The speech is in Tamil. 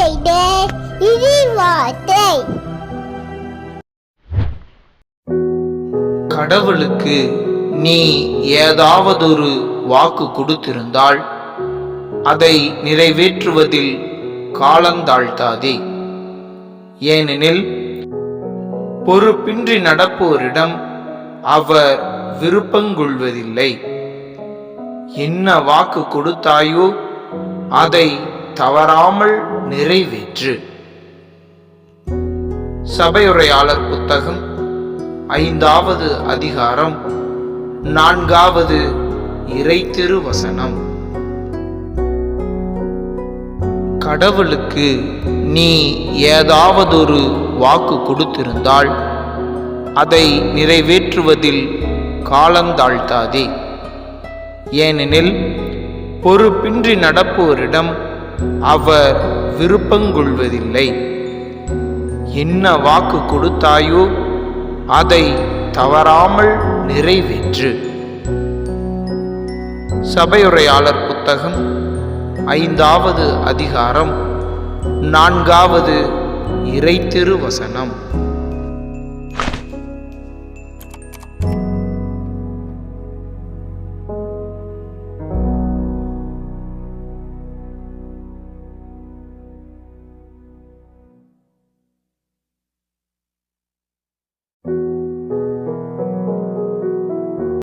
செய்த இழிவார்த்தை கடவுளுக்கு நீ ஏதாவதொரு வாக்கு கொடுத்திருந்தால் அதை நிறைவேற்றுவதில் காலந்தாழ்த்தாதே. ஏனெனில் பொறுப்பின்றி நடப்போரிடம் அவர் விருப்பங்கொள்வதில்லை. என்ன வாக்கு கொடுத்தாயோ அதை தவறாமல் நிறைவேற்று. சபையுரையாளர் புத்தகம் ஐந்தாவது அதிகாரம் நான்காவது இறை வசனம் கடவுளுக்கு நீ ஏதாவதொரு வாக்கு கொடுத்திருந்தால் அதை நிறைவேற்றுவதில் காலந்தாழ்த்தாதே ஏனெனில் பொறுப்பின்றி நடப்போரிடம் அவர் விருப்பங்கொள்வதில்லை. என்ன வாக்கு கொடுத்தாயோ அதை தவறாமல் நிறைவேற்று. சபையுரையாளர் புத்தகம் ஐந்தாவது அதிகாரம் நான்காவது இறைத்திரு வசனம்.